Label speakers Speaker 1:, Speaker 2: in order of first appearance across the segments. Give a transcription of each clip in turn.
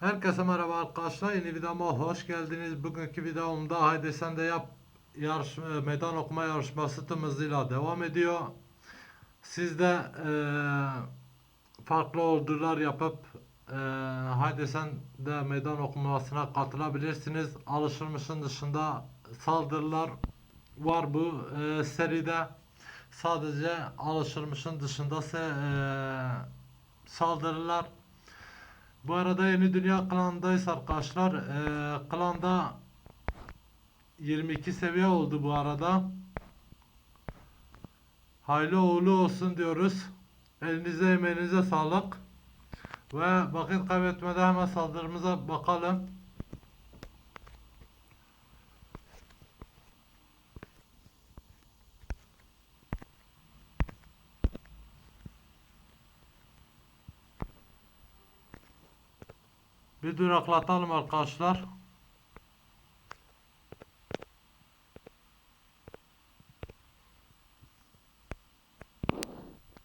Speaker 1: Herkese merhaba arkadaşlar. Yeni videoma hoş geldiniz. Bugünkü videomda Haydi Sen de Yap yarış, e, meydan okuma yarışması tüm hızıyla devam ediyor. Siz de e, farklı ordular yapıp e, Haydi Sen de meydan okumasına katılabilirsiniz. Alışılmışın dışında saldırılar var bu e, seride. Sadece alışılmışın dışında e, saldırılar bu arada Yeni Dünya klanındayız arkadaşlar. Ee, klanda 22 seviye oldu bu arada. Hayırlı uğurlu olsun diyoruz. Elinize emeğinize sağlık. Ve vakit kaybetmeden hemen saldırımıza bakalım. Bir duraklatalım arkadaşlar.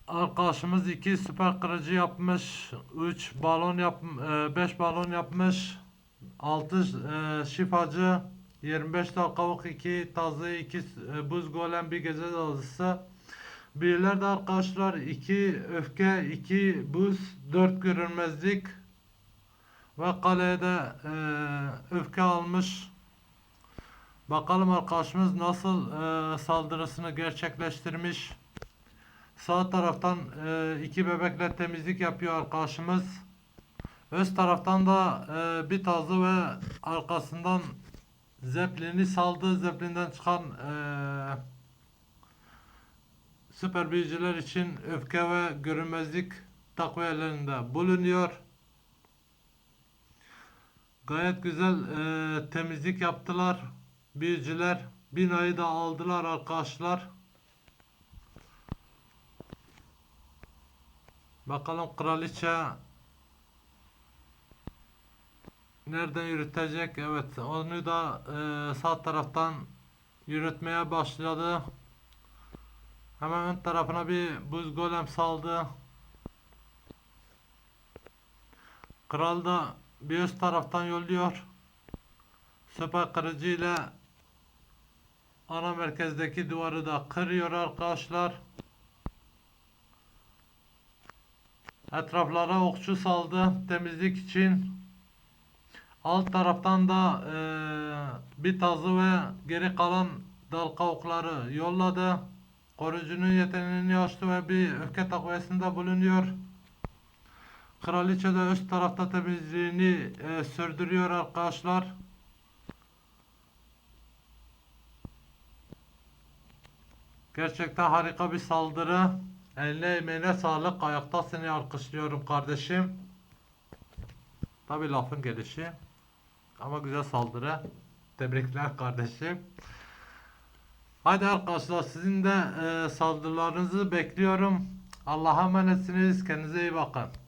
Speaker 1: Arkadaşımız iki süper kırıcı yapmış, 3 balon yap, 5 balon yapmış, 6 şifacı, 25 dalkavuk, 2 tazı, 2 buz golem, bir gece dalısı. Birler de arkadaşlar 2 öfke, 2 buz, 4 görünmezlik, ve kaleye de e, öfke almış. Bakalım arkadaşımız nasıl e, saldırısını gerçekleştirmiş. Sağ taraftan e, iki bebekle temizlik yapıyor arkadaşımız. Öz taraftan da e, bir tazı ve arkasından zeplini saldı. Zeplinden çıkan e, süper büyücüler için öfke ve görünmezlik takviyelerinde bulunuyor. Gayet güzel e, temizlik yaptılar. Büyücüler binayı da aldılar arkadaşlar. Bakalım kraliçe nereden yürütecek? Evet onu da e, sağ taraftan yürütmeye başladı. Hemen ön tarafına bir buz golem saldı. Kral da bir üst taraftan yolluyor. Süper kırıcı ile ana merkezdeki duvarı da kırıyor arkadaşlar. Etraflara okçu saldı temizlik için. Alt taraftan da e, bir tazı ve geri kalan dal kavukları yolladı. Koruyucunun yeteneğini açtı ve bir öfke takviyesinde bulunuyor. Kraliçe de üst tarafta temizliğini e, sürdürüyor arkadaşlar. Gerçekten harika bir saldırı. Eline emeğine sağlık. Ayakta seni alkışlıyorum kardeşim. Tabi lafın gelişi. Ama güzel saldırı. Tebrikler kardeşim. Hadi arkadaşlar sizin de e, saldırılarınızı bekliyorum. Allah'a emanetsiniz. Kendinize iyi bakın.